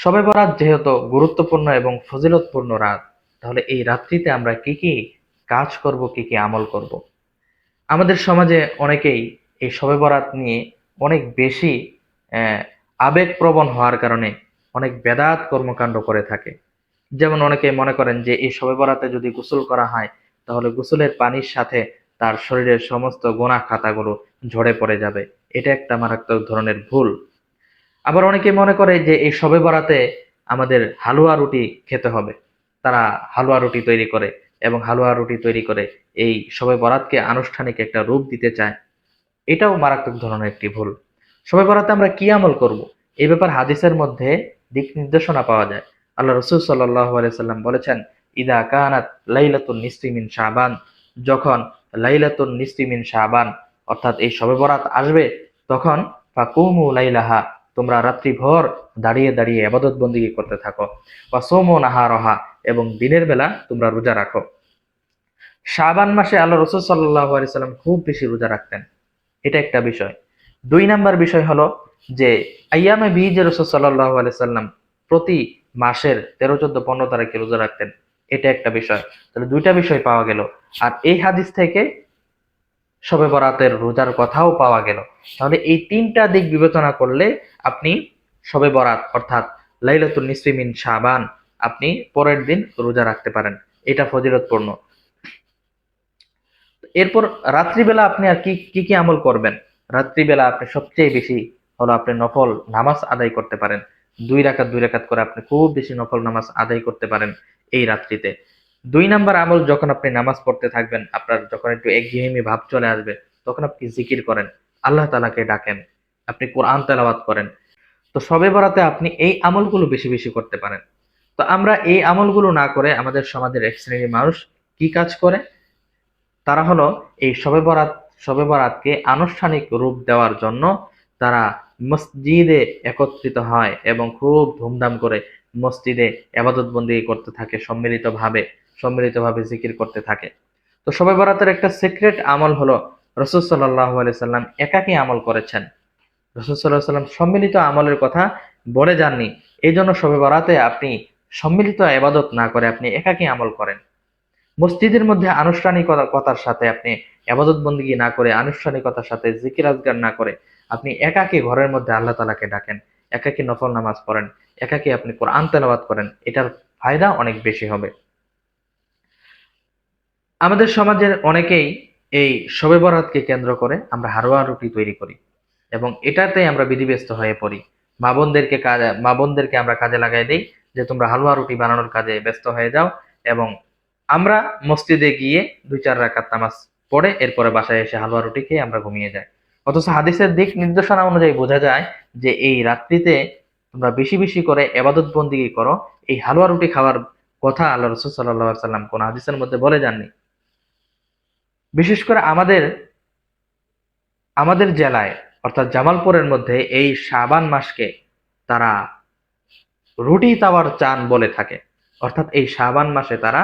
শবে বরাত যেহেতু গুরুত্বপূর্ণ এবং ফজিলতপূর্ণ রাত, তাহলে এই রাত্রিতে আমরা কি কি কাজ করব, কি কি আমল করব? আমাদের সমাজে অনেকেই এই শবে বরাত নিয়ে অনেক বেশি আবেগপ্রবণ হওয়ার কারণে অনেক বেদাত কর্মকাণ্ড করে থাকে। যেমন অনেকে মনে করেন যে, এই শবে বরাতে যদি গোসল করা হয়, তাহলে গোসলের পানির সাথে তার শরীরের সমস্ত গোনা খাতাগুলো ঝরে পড়ে যাবে। এটা একটা মারাত্মক ধরনের ভুল। আবার অনেকে মনে করে যে এই শবে বরাতে আমাদের হালুয়া রুটি খেতে হবে। তারা হালুয়া রুটি তৈরি করে এবং হালুয়া রুটি তৈরি করে এই শবে বরাতকে আনুষ্ঠানিক একটা রূপ দিতে চায়। এটাও মারাত্মক ধরনের একটি ভুল। শবে বরাতে আমরা কি আমল করব? এই ব্যাপার হাদিসের মধ্যে দিক নির্দেশনা পাওয়া যায়। আল্লাহ রসুল সাল্লাহ সাল্লাম বলেছেন, ইদা কানাত লাইলাতুন নিসরিমিন শাবান। যখন লাইলাতুন নিসরিমিন শাবান, অর্থাৎ এই শবে বরাত আসবে, তখন ফাকুমু লাইলাহা তোমরা রাত্রিভর দাঁড়িয়ে দাঁড়িয়ে আবাদত বন্দিগি করতে থাকো। বা সোমো নাহা রহা এবং দিনের বেলা তোমরা রোজা রাখো। শাবান মাসে আল্লাহ রসুল সাল্লাহ সাল্লাম খুব বেশি রোজা রাখতেন। এটা একটা বিষয়। দুই নাম্বার বিষয় হলো যে আইয়ামে বীজ রসুল সাল্লাহ সাল্লাম প্রতি মাসের তেরো, চোদ্দ, পনেরো তারিখে রোজা রাখতেন। এটা একটা বিষয়। তাহলে দুইটা বিষয় পাওয়া গেল। আর এই হাদিস থেকে শবে বরাতের রোজার কথাও পাওয়া গেল। তাহলে এই তিনটা দিক বিবেচনা করলে আপনি শবে বরাত, অর্থাৎ লাইলাতুল নিসরিমিন শাবান, আপনি পরের দিন রোজা রাখতে পারেন। এটা ফজিলতপূর্ণ। এরপর রাত্রিবেলা আপনি আর কি কি কি আমল করবেন? রাত্রিবেলা আপনি সবচেয়ে বেশি হলো আপনি নফল নামাজ আদায় করতে পারেন। দুই রাকাত দুই রাকাত করে আপনি খুব বেশি নফল নামাজ আদায় করতে পারেন এই রাত্রিতে। দুই নাম্বার আমল যখন আপনি নামাজ পড়তে থাকবেন, আপনার যখন একটু একঘেয়েমি ভাব চলে আসবে, তখন আপনি জিকির করেন। আল্লাহ তালাকে ডাকেন, আপনি কোরআন তেলাওয়াত করেন। তো সবে বরাতে আপনি এই আমলগুলো বেশি বেশি করতে পারেন। তো আমরা এই আমলগুলো না করে আমাদের সমাজের এক শ্রেণির মানুষ কি কাজ করে? তারা হলো এই শবে বরাত শবে বরাতকে আনুষ্ঠানিক রূপ দেওয়ার জন্য তারা মসজিদে একত্রিত হয় এবং খুব ধুমধাম করে মসজিদে আবাদত বন্দি করতে থাকে সম্মিলিতভাবে। সম্মিলিতভাবে জিকির করতে থাকে। তো শবে বরাতের একটা সিক্রেট আমল হলো, রসুল সাল্লাহ সাল্লাম একাকী আমল করেছেন। রসুল সাল্লাহ সাল্লাম সম্মিলিত আমলের কথা বলে যাননি। এই জন্য শবে বরাতে আপনি সম্মিলিত আবাদত না করে আপনি একাকী আমল করেন। মসজিদের মধ্যে আনুষ্ঠানিকতার সাথে আপনি আবাদত বন্দিগি না করে, আনুষ্ঠানিকতার সাথে জিকির আজগার না করে আপনি একাকী ঘরের মধ্যে আল্লাহ তালাকে ডাকেন, একাকী নফল নামাজ পড়েন, একাকী আপনি কোরআন তেলাওয়াত করেন, এটার ফায়দা অনেক বেশি হবে। আমাদের সমাজের অনেকেই এই শবে বরাতকে কেন্দ্র করে আমরা হারোয়া রুটি তৈরি করি এবং এটাতে আমরা বিধিব্যস্ত হয়ে পড়ি। মা বোনদেরকে কাজে, মা বোনদেরকে আমরা কাজে লাগাই দিই যে তোমরা হালুয়া রুটি বানানোর কাজে ব্যস্ত হয়ে যাও এবং আমরা মসজিদে গিয়ে দুই চার রাকাত নামাজ পড়ে এরপরে বাসায় এসে হালুয়া রুটি খেয়ে আমরা ঘুমিয়ে যাই। অথচ হাদিসের দিক নির্দেশনা অনুযায়ী বোঝা যায় যে এই রাত্রিতে তোমরা বেশি বেশি করে এবাদত বন্দিগি করো। এই হালুয়া রুটি খাওয়ার কথা আল্লাহ রসুল সাল্লাহ সাল্লাম কোন হাদিসের মধ্যে বলে যাননি। বিশেষ করে আমাদের আমাদের জেলায়, অর্থাৎ জামালপুরের মধ্যে এই শাবান মাসকে তারা রুটি তাওয়ার চান বলে থাকে। অর্থাৎ এই শাবান মাসে তারা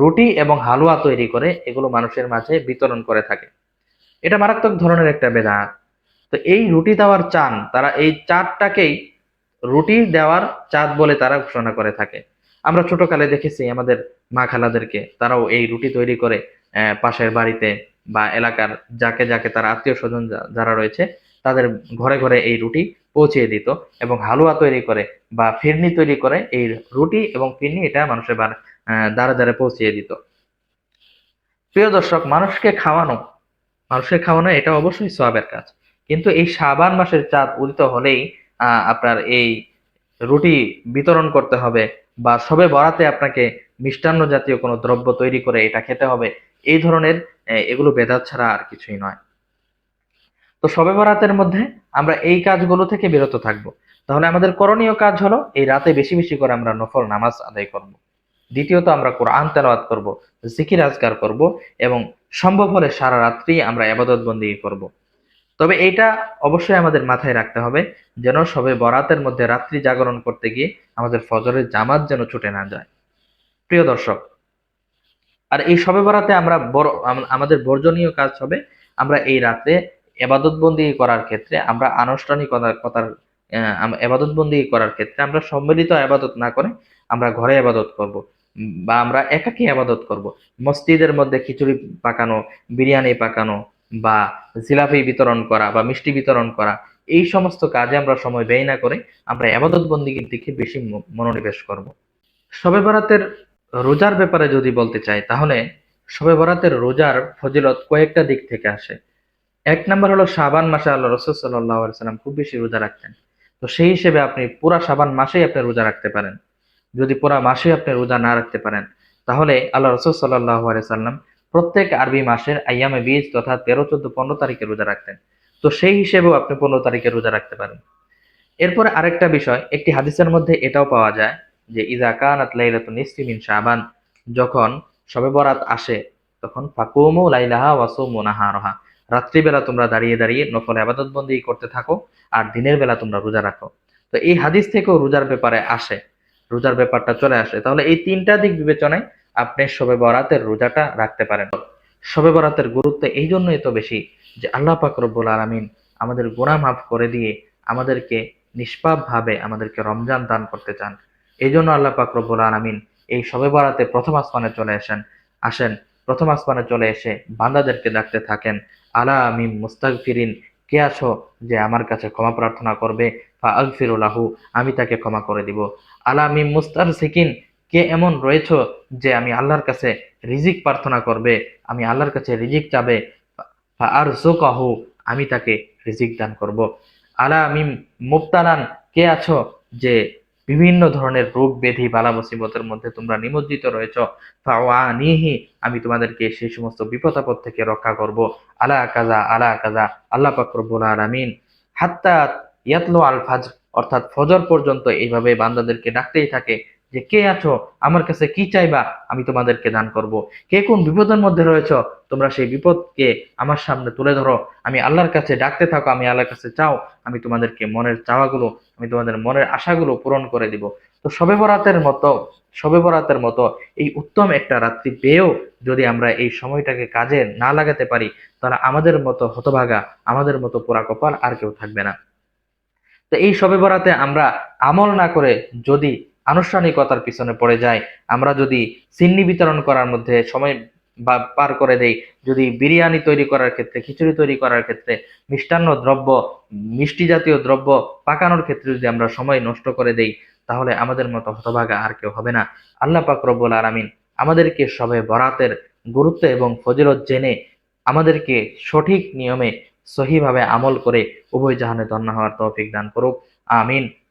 রুটি এবং হালুয়া তৈরি করে এগুলো মানুষের মাঝে বিতরণ করে থাকে। এটা মারাত্মক ধরনের একটা বেদাত। তো এই রুটি দেওয়ার চান, তারা এই চাঁদটাকেই রুটি দেওয়ার চাঁদ বলে তারা ঘোষণা করে থাকে। আমরা ছোটকালে দেখেছি আমাদের মা খালাদেরকে, তারাও এই রুটি তৈরি করে পাশের বাড়িতে বা এলাকার যাকে যাকে তার আত্মীয় স্বজন যারা রয়েছে তাদের ঘরে ঘরে এই রুটি পৌঁছিয়ে দিত এবং হালুয়া তৈরি করে বা ফিরনি তৈরি করে এই রুটি এবং ফিরনি এটা মানুষের বা- আহ, দ্বারে দ্বারে পৌঁছিয়ে দিত। প্রিয় দর্শক মানুষকে খাওয়ানো মানুষকে খাওয়ানো এটা অবশ্যই সওয়াবের কাজ। কিন্তু এই সাবান মাসের চাঁদ উদিত হলেই আপনার এই রুটি বিতরণ করতে হবে বা সবে বরাতে আপনাকে মিষ্টান্ন জাতীয় কোনো দ্রব্য তৈরি করে এটা খেতে হবে, এই ধরনের এগুলো বেদাত ছাড়া আর কিছুই নয়। তো সবে বরাতের মধ্যে আমরা এই কাজগুলো থেকে বিরত থাকব। তাহলে আমাদের করণীয় কাজ হলো এই রাতে বেশি বেশি করে আমরা নফল নামাজ আদায় করব। দ্বিতীয়ত আমরা কোরআন তেলাওয়াত করব, জিকির আজগার করব এবং সম্ভব হলে সারা রাত্রি আমরা আবাদত বন্দি করব। তবে এটা অবশ্যই আমাদের মাথায় রাখতে হবে যেন সবে বরাতের মধ্যে রাত্রি জাগরণ করতে গিয়ে আমাদের ফজরের জামাত যেন ছুটে না যায়। প্রিয় দর্শক, আর এই সবে বরাতে আমরা বড় আমাদের বর্জনীয় কাজ হবে আমরা এই রাতে এবাদত বন্দি করার ক্ষেত্রে, আমরা আনুষ্ঠানিকতার, কথার এবাদত করার ক্ষেত্রে আমরা সম্মিলিত আবাদত না করে আমরা ঘরে আবাদত করব, বা আমরা একাকী আবাদত করব। মসজিদের মধ্যে খিচুড়ি পাকানো, বিরিয়ানি পাকানো, বা জিলাপি বিতরণ করা, বা মিষ্টি বিতরণ করা, এই সমস্ত কাজে আমরা সময় ব্যয় না করে আমরা আবাদত বন্দিগির দিকে বেশি মনোনিবেশ করব। শবে বরাতের রোজার ব্যাপারে যদি বলতে চাই, তাহলে শবে বরাতের রোজার ফজিলত কয়েকটা দিক থেকে আসে। এক নম্বর হলো শাবান মাসে আল্লাহ রসুল সাল্লাহ সাল্লাম খুব বেশি রোজা রাখতেন। তো সেই হিসেবে আপনি পুরা শাবান মাসেই আপনি রোজা রাখতে পারেন। যদি পুরা মাসে আপনি রোজা না রাখতে পারেন, তাহলে আল্লাহ রসুল সাল্লাহ সাল্লাম প্রত্যেক আরবি মাসের আইয়ামে বীজ তথা তেরো, চোদ্দ, পনেরো তারিখে রোজা রাখতেন। তো সেই হিসেবেও আপনি পনেরো তারিখে রোজা রাখতে পারেন। এরপরে আরেকটা বিষয়, একটি হাদিসের মধ্যে এটাও পাওয়া যায় যে ইজা কানাত লাইলাতুন নিসফি মিন শাবান, যখন শবে বরাত আসে, তখন ফাকুমু লাইলাহা ওয়াসুমু নাহারহা। রাত্রিবেলা তোমরা দাঁড়িয়ে দাঁড়িয়ে নফল আবাদত বন্দি করতে থাকো আর দিনের বেলা তোমরা রোজা রাখো। তো এই হাদিস থেকেও রোজার ব্যাপারে আসে, রোজার ব্যাপারটা চলে আসে। তাহলে এই তিনটা দিক বিবেচনায় আপনি শবে বরাতের রোজাটা রাখতে পারেন। শবে বরাতের গুরুত্ব এই জন্যই তো বেশি যে আল্লাহ পাক রব্বুল আলামিন আমাদের গুনাহ মাফ করে দিয়ে আমাদেরকে নিষ্পাপ ভাবে আমাদেরকে রমজান দান করতে চান। এই জন্য আল্লাহ পাক রব্বুল আলামিন এই সবে বরাতে প্রথম আসমানে চলে আসেন। আসেন, প্রথম আসমানে চলে এসে বান্দাদেরকে ডাকতে থাকেন। আলা আমি মুস্তাক ফিরিন কে আছো যে আমার কাছে ক্ষমা প্রার্থনা করবে? ফা আগফিরুলাহু আমি তাকে ক্ষমা করে দিব। আলা আমি মুস্তার সিকিন কে এমন রয়েছো যে আমি আল্লাহর কাছে রিজিক প্রার্থনা করবে? আমি আল্লাহর কাছে রিজিক চাবে? ফা আর কাহু আমি তাকে রিজিক দান করব। আলা আমি মুক্তারান কে আছো যে বিভিন্ন ধরনের রোগ ব্যাধি, বালা মুসিবতের মধ্যে তোমরা নিমজ্জিত রয়েছ। নিহি আমি তোমাদেরকে সেই সমস্ত বিপদ আপদ থেকে রক্ষা করব। আলা কাজা আলা কাজা, আল্লাহ পাক রব্বুল আলামিন। হাত্তা ইয়াতলো আল ফাজ অর্থাৎ ফজর পর্যন্ত এইভাবে বান্দাদেরকে ডাকতেই থাকে। যে কে আছো? আমার কাছে কি চাইবা? আমি তোমাদেরকে দান করব। কে কোন বিপদের মধ্যে রয়েছো? তোমরা সেই বিপদকে আমার সামনে তুলে ধরো। আমি আল্লাহর কাছে ডাকতে থাকো, আমি আল্লাহর কাছে চাও, আমি তোমাদেরকে মনের চাওয়াগুলো, আমি তোমাদের মনের আশাগুলো পূরণ করে দিব। তো শবে বরাতের মতো, শবে বরাতের মতো এই উত্তম একটা রাত্রি পেয়েও যদি আমরা এই সময়টাকে কাজে না লাগাতে পারি, তাহলে আমাদের মতো হতভাগা, আমাদের মতো পোড়া কপাল আর কেউ থাকবে না। তো এই শবে বরাতে আমরা আমল না করে যদি আনুষ্ঠানিকতার পিছনে পড়ে যায়। আমরা যদি সিন্নি বিতরণ করার মধ্যে সময় বা পার করে দেই, যদি বিরিয়ানি তৈরি করার ক্ষেত্রে, খিচুড়ি তৈরি করার ক্ষেত্রে, মিষ্টান্ন দ্রব্য, মিষ্টি জাতীয় দ্রব্য পাকানোর ক্ষেত্রে যদি আমরা সময় নষ্ট করে দেই, তাহলে আমাদের মতো হতভাগা আর কেউ হবে না। আল্লাহ পাক রব্বুল আলামিন আমাদেরকে সবে বরাতের গুরুত্ব এবং ফজিলত জেনে আমাদেরকে সঠিক নিয়মে সহিভাবে আমল করে উভয় জাহানে ধন্য হওয়ার তৌফিক দান করুক। আমিন।